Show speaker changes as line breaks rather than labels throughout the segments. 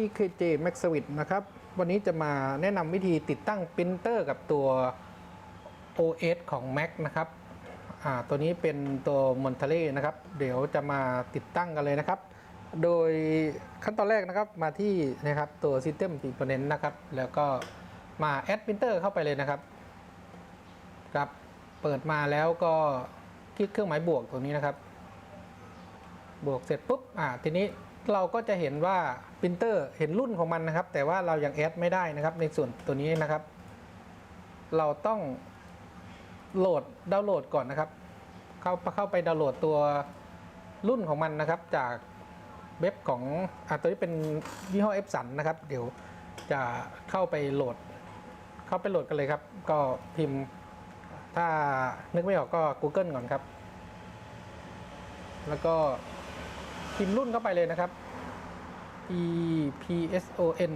VKJ Max s w i t นะครับ วันนี้จะมาแนะนำวิธีติดตั้งปรินเตอร์กับตัว OS ของ Mac นะครับ ตัวนี้เป็นตัว Monterey นะครับ เดี๋ยวจะมาติดตั้งกันเลยนะครับ โดยขั้นตอนแรกนะครับมาที่นะครับตัว System Component นะครับ แล้วก็มา Add Printer เข้าไปเลยนะครับครับเปิดมาแล้วก็คลิกเครื่องหมายบวกตรงนี้นะครับ บวกเสร็จปุ๊บอ่าทีนี้ เราก็จะเห็นว่าปรินเตอร์เห็นรุ่นของมันนะครับ แต่ว่าเรายังแอดไม่ได้นะครับ ในส่วนตัวนี้นะครับ เราต้องโหลดดาวน์โหลดก่อนนะครับ เข้าเข้าไปดาวน์โหลดตัวรุ่นของมันนะครับ จากเว็บของอ่าตัวนี้เป็นยี่ห้อเอฟสันนะครับ เดี๋ยวจะเข้าไปโหลด เข้าไปโหลดกันเลยครับ ก็พิมพ์ ถ้านึกไม่ออกก็ Google ก่อนครับ แล้วก็ พิมพ์รุ่นเข้าไปเลยนะครับ e p s o n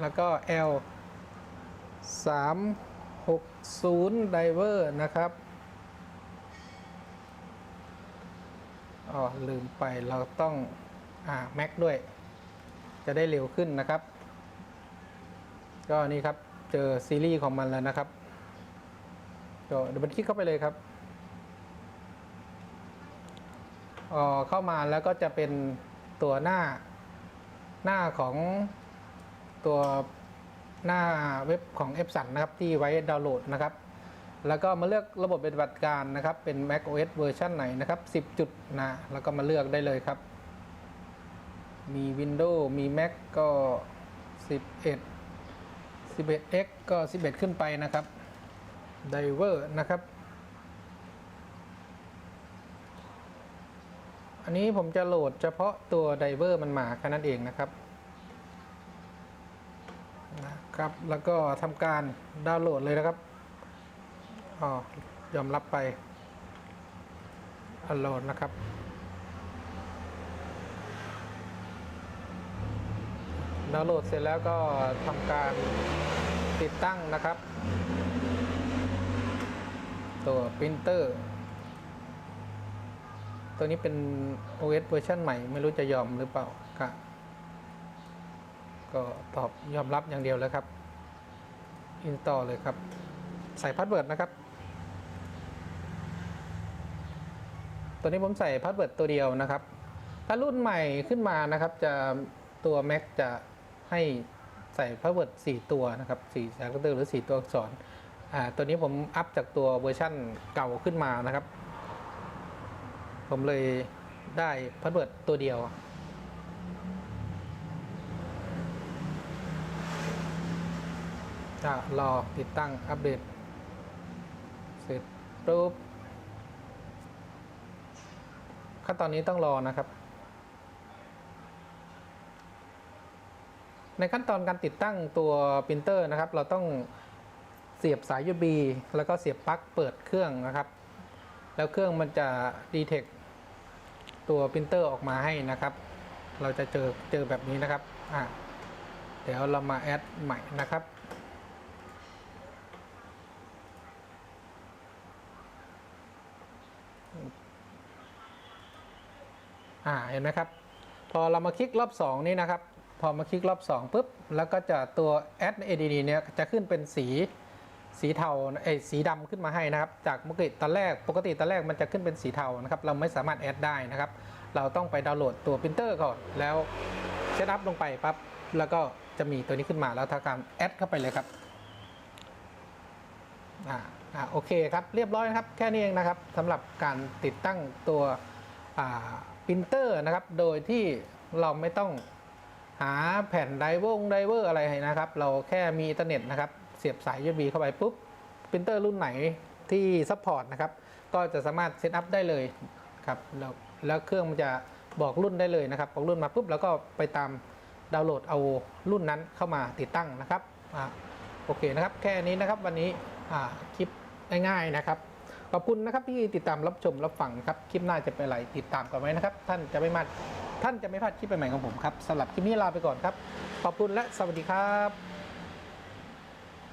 แล้วก็ l 3 6 0 diver นะครับ อ๋อ ลืมไปเราต้อง อ่า Mac ด้วย จะได้เร็วขึ้นนะครับ ก็นี่ครับ เจอซีรีส์ของมันแล้วนะครับก็เดี๋ยวมันคลิกเข้าไปเลยครับ เข้ามาแล้วก็จะเป็นตัวหน้าหน้าของตัวหน้าเว็บของ e p s o n นะครับที่ไว้ดาวน์โหลดนะครับ แล้วก็มาเลือกระบบปฏิบัติการนะครับ เป็น Mac OS เวอร์ชันไหนนะครับ 10 จุดนะแล้วก็มาเลือกได้เลยครับ มี Windows มี Mac ก็ 11 11x ก็ 11 ขึ้นไปนะครับ Diver นะครับ อันนี้ผมจะโหลดเฉพาะตัวไดเวอร์มันมาแค่นั้นเองนะครับนะครับ แล้วก็ทำการดาวน์โหลดเลยนะครับอ๋อยอมรับไปอันโหลดนะครับดาวน์โหลดเสร็จแล้วก็ทำการติดตั้งนะครับ ตัวปรินเตอร์ ตัวนี้เป็น OS เวอร์ชันใหม่ ไม่รู้จะยอมหรือเปล่าก็ก็ตอบยอมรับอย่างเดียวแล้วครับ อินสตอลเลยครับ ใส่พาสเวิร์ดนะครับ ตัวนี้ผมใส่พาสเวิร์ดตัวเดียวนะครับ ถ้ารุ่นใหม่ขึ้นมานะครับ จะตัว Mac จะให้ใส่พาสเวิร์ด4ตัวนะครับ4 character หรือ 4 ตัวอักษร อ่า ตัวนี้ผมอัพจากตัวเวอร์ชั่นเก่าขึ้นมานะครับ ผมเลยได้พาสเวิร์ดตัวเดียว จะรอติดตั้งอัปเดต เสร็จปุ๊บขั้นตอนนี้ต้องรอนะครับ ในขั้นตอนการติดตั้งตัวปรินเตอร์นะครับ เราต้องเสียบสาย USB แล้วก็เสียบปลั๊กเปิดเครื่องนะครับ แล้วเครื่องมันจะดีเทค ตัวปรินเตอร์ออกมาให้นะครับ เราจะเจอเจอแบบนี้นะครับอ่าเดี๋ยวเรามาแอดใหม่นะครับอ่าเห็นไหมครับ พอเรามาคลิกรอบ 2 นี้นะครับ พอมาคลิกรอบ 2ปุ๊บแล้วก็จะตัว add add เนี่ยจะขึ้นเป็นสี สีเทาเอยสีดำขึ้นมาให้นะครับ จากปกติตอนแรกปกติตอนแรกมันจะขึ้นเป็นสีเทานะครับ เราไม่สามารถแอดได้นะครับ เราต้องไปดาวน์โหลดตัวปรินเตอร์ก่อน แล้วเซตอัพลงไปปั๊บ แล้วก็จะมีตัวนี้ขึ้นมาแล้วทำการแอดเข้าไปเลยครับอ่าอ่าโอเคครับ เรียบร้อยครับแค่นี้เองนะครับสำหรับการติดตั้งตัวอ่าปรินเตอร์นะครับ โดยที่เราไม่ต้องหาแผ่นไดเวงไดเวอร์อะไรนะครับ เราแค่มีอินเทอร์เน็ตนะครับ เสียบสาย USB เข้าไปปุ๊บปรินเตอร์รุ่นไหนที่ซัพพอร์ตนะครับ ก็จะสามารถเซตอัพได้เลยครับแล้วแล้วเครื่องมันจะบอกรุ่นได้เลยนะครับบอกรุ่นมาปุ๊บแล้วก็ไปตามดาวน์โหลดเอารุ่นนั้นเข้ามาติดตั้งนะครับอ่าโอเคนะครับ แค่นี้นะครับวันนี้อ่าคลิปง่ายๆนะครับ ขอบคุณนะครับที่ติดตามรับชมรับฟังครับคลิปหน้าจะเป็นอะไรติดตามกันไว้นะครับ ท่านจะไม่มาท่านจะไม่พลาดคลิปใหม่ๆของผมครับสำหรับคลิปนี้ลาไปก่อนครับ ขอบคุณและสวัสดีครับ